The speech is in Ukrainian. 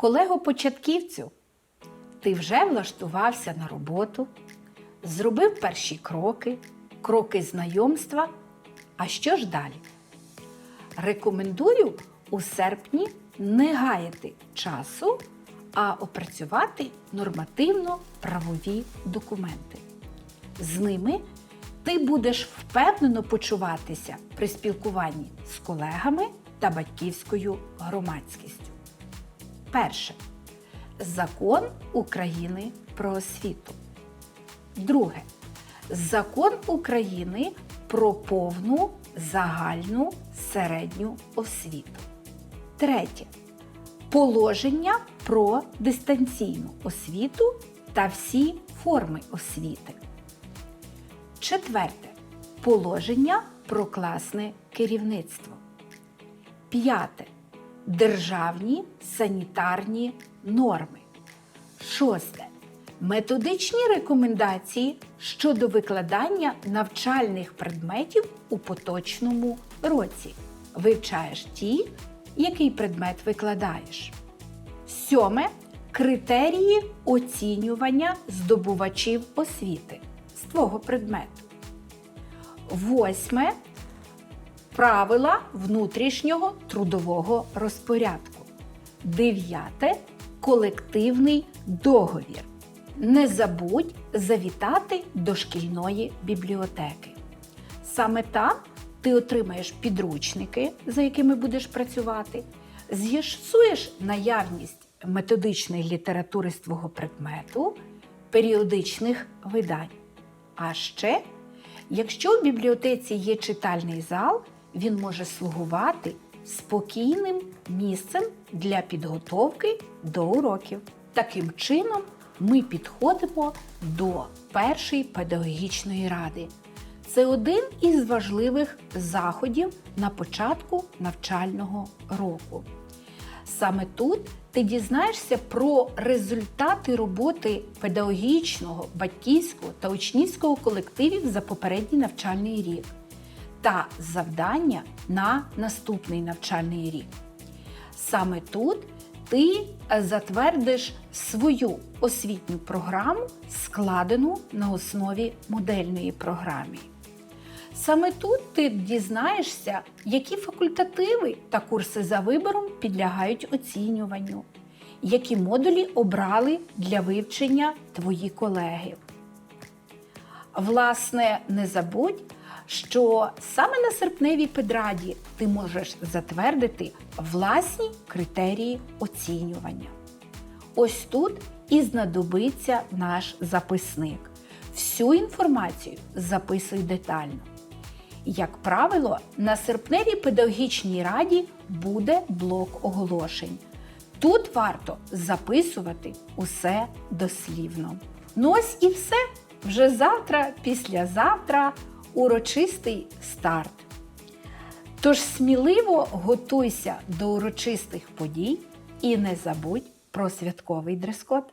Колего початківцю, ти вже влаштувався на роботу, зробив перші кроки, кроки знайомства. А що ж далі? Рекомендую у серпні не гаяти часу, а опрацювати нормативно-правові документи. З ними ти будеш впевнено почуватися при спілкуванні з колегами та батьківською громадськістю. Перше. Закон України про освіту. Друге. Закон України про повну загальну середню освіту. Третє. Положення про дистанційну освіту та всі форми освіти. Четверте. Положення про класне керівництво. П'яте. Державні санітарні норми. Шосте. Методичні рекомендації щодо викладання навчальних предметів у поточному році. Вивчаєш ті, який предмет викладаєш. Сьоме. Критерії оцінювання здобувачів освіти з твого предмету. Восьме. Правила внутрішнього трудового розпорядку. Дев'яте колективний договір. Не забудь завітати до шкільної бібліотеки. Саме там ти отримаєш підручники, за якими будеш працювати, з'ясуєш наявність методичної літератури з твого предмету, періодичних видань. А ще, якщо в бібліотеці є читальний зал, він може слугувати спокійним місцем для підготовки до уроків. Таким чином, ми підходимо до першої педагогічної ради. Це один із важливих заходів на початку навчального року. Саме тут ти дізнаєшся про результати роботи педагогічного, батьківського та учнівського колективів за попередній навчальний рік та завдання на наступний навчальний рік. Саме тут ти затвердиш свою освітню програму, складену на основі модельної програми. Саме тут ти дізнаєшся, які факультативи та курси за вибором підлягають оцінюванню, які модулі обрали для вивчення твої колеги. Власне, не забудь, що саме на серпневій педраді ти можеш затвердити власні критерії оцінювання. Ось тут і знадобиться наш записник. Всю інформацію записуй детально. Як правило, на серпневій педагогічній раді буде блок оголошень. Тут варто записувати усе дослівно. Ну ось і все. Вже завтра, післязавтра урочистий старт. Тож сміливо готуйся до урочистих подій і не забудь про святковий дрес-код.